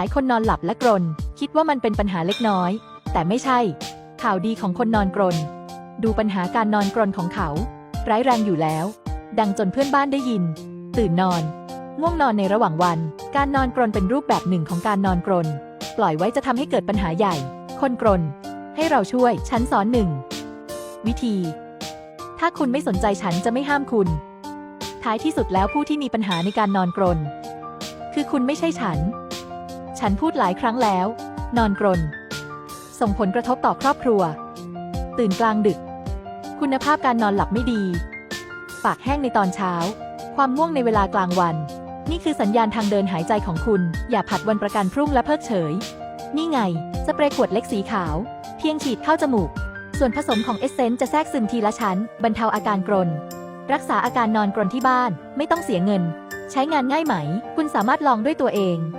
ายคนนอนหลับและกรน คิดว่ามันเป็นปัญหาเล็กน้อย แต่ไม่ใช่ ข่าวดีของคนนอนกรน ดูปัญหาการนอนกรนของเขา ร้ายแรงอยู่แล้ว ดังจนเพื่อนบ้านได้ยิน ตื่นนอน ง่วงนอนในระหว่างวัน การนอนกรนเป็นรูปแบบหนึ่งของการนอนกรน ปล่อยไว้จะทำให้เกิดปัญหาใหญ่ คนกรน ให้เราช่วยฉันสอนหนึ่งวิธี ถ้าคุณไม่สนใจฉันจะไม่ห้ามคุณ ท้ายที่สุดแล้วผู้ที่มีปัญหาในการนอนกรน คือคุณไม่ใช่ฉัน ฉันพูดหลายครั้งแล้ว นอนกรน ส่งผลกระทบต่อครอบครัว ตื่นกลางดึก คุณภาพการนอนหลับไม่ดี ปากแห้งในตอนเช้า ความง่วงในเวลากลางวัน นี่คือสัญญาณทางเดินหายใจของคุณ อย่าผัดวันประกันพรุ่งและเพิกเฉย นี่ไง สเปรย์ขวดเล็กสีขาว เพียงฉีดเข้าจมูก ส่วนผสมของเอสเซนต์จะแทรกซึมทีละชั้น บรรเทาอาการกรน รักษาอาการนอนกรนที่บ้าน ไม่ต้องเสียเงิน ใช้งานง่ายไหม คุณสามารถลองด้วยตัวเอง